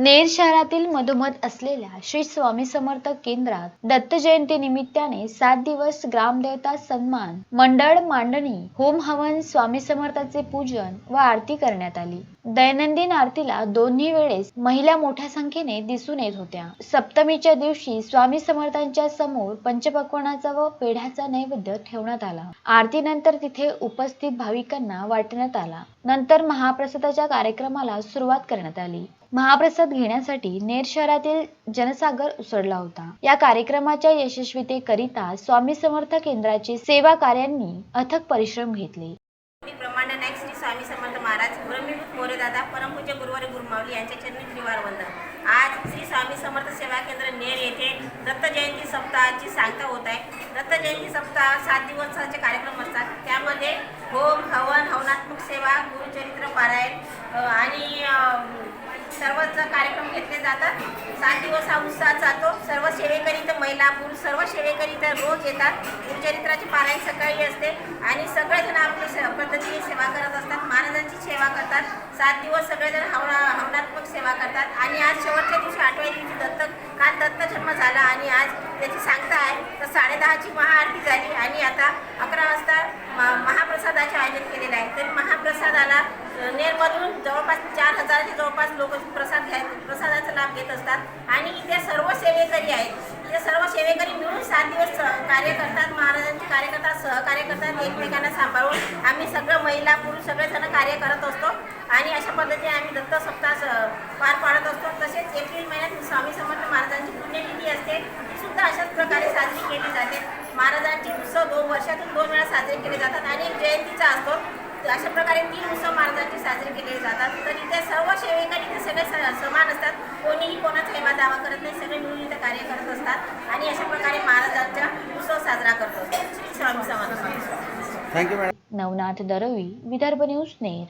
नेर शहरातील मधोमध असलेल्या श्री स्वामी समर्थ केंद्रात दत्त जयंती निमित्ताने सात दिवस ग्रामदेवता सन्मान मंडळ मांडणी होम हवन स्वामी समर्थाचे पूजन व आरती करण्यात आली. दैनंदिन आरतीला दोन्ही वेळेस महिला मोठ्या संख्येने दिसून येत होत्या. सप्तमीच्या दिवशी स्वामी समर्थांच्या समोर पंचपक्वानाचा व पेढ्याचा नैवेद्य ठेवण्यात आला. आरतीनंतर तिथे उपस्थित भाविकांना वाटण्यात आला. नंतर महाप्रसादाच्या कार्यक्रमाला सुरुवात करण्यात आली. महाप्रसाद घेण्यासाठी नेर शहरातील जनसागर उसळला होता. या कार्यक्रमाच्या यशस्वीतेकरिता स्वामी समर्थ केंद्राचे सेवा कार्यांनी अथक परिश्रम घेतले. श्री स्वामी समर्थ महाराज मोरेदादा परमपूज्य गुरुवारी गुरुमावली यांच्या चरणी त्रिवार वंदन. आज श्री स्वामी समर्थ सेवा केंद्र नेर येथे दत्त जयंती सप्ताहाची सांगता होत आहे. दत्त जयंती सप्ताह सात दिवसाचे कार्यक्रम असतात. त्यामध्ये होम हवन हवनात्मक सेवा गुरुचरित्र पारायण आणि सर्वच कार्यक्रम घेतले जातात. सात दिवस हा उत्साह जातो. सर्व सेवेकरी तर महिला पुरुष सर्व सेवेकरी तर रोज येतात. गुरुचरित्राचे पारायण सकाळी असते आणि सगळेजण आपली स पद्धतीने सेवा करत असतात. महाराजांची सेवा करतात. सात दिवस सगळेजण हवना हवनात्मक सेवा करतात. आणि आज शेवटच्या दिवशी आठव्या दिवशी दत्तक काल दत्त जन्म झाला आणि आज त्याची सांगता आहे. तर साडेदहाची महाआरती झाली आणि आता अकरा वाजता म- महाप्रसादाचे आयोजन केलेलं आहे. तरी महाप्रसादाला नेरमधून जवळपास चार हजाराचे जवळपास लोक प्रसाद घ्याय प्रसादाचा लाभ घेत असतात. आणि इथे सर्व सेवेकरी आहेत. इथे सर्व सेवेकरी मिळून सात दिवस कार्य करतात. महाराजांचे कार्यकर्ता सहकार्य करतात. एकमेकांना सांभाळून आम्ही सगळं महिला पुरुष सगळेजण कार्य करत असतो. आणि अशा पद्धतीने आम्ही दत्त सप्ताह स- पार पाडत असतो. तसेच एप्रिल महिन्यात स्वामी समर्थ महाराजांची पुण्यतिथी असते. ती सुद्धा अशाच प्रकारे साजरी केली जाते. महाराजांचे उत्सव दोन वर्षातून दोन वेळा साजरे केले जातात. आणि एक जयंतीचा असतो. अशा प्रकारे तीन उत्सव महाराजांचे साजरे केले जातात तर इथे सर्व सेवेकरी इथे सगळे स- समान असतात कोणीही कोणाचा हेवा दावा करत नाही. सगळे मिळून इथे कार्य करत असतात. आणि अशा प्रकारे महाराजांचा उत्सव साजरा करतो. Shri Swami Samarth. Thank you madam Navnath Darvi Vidarbha news Ner.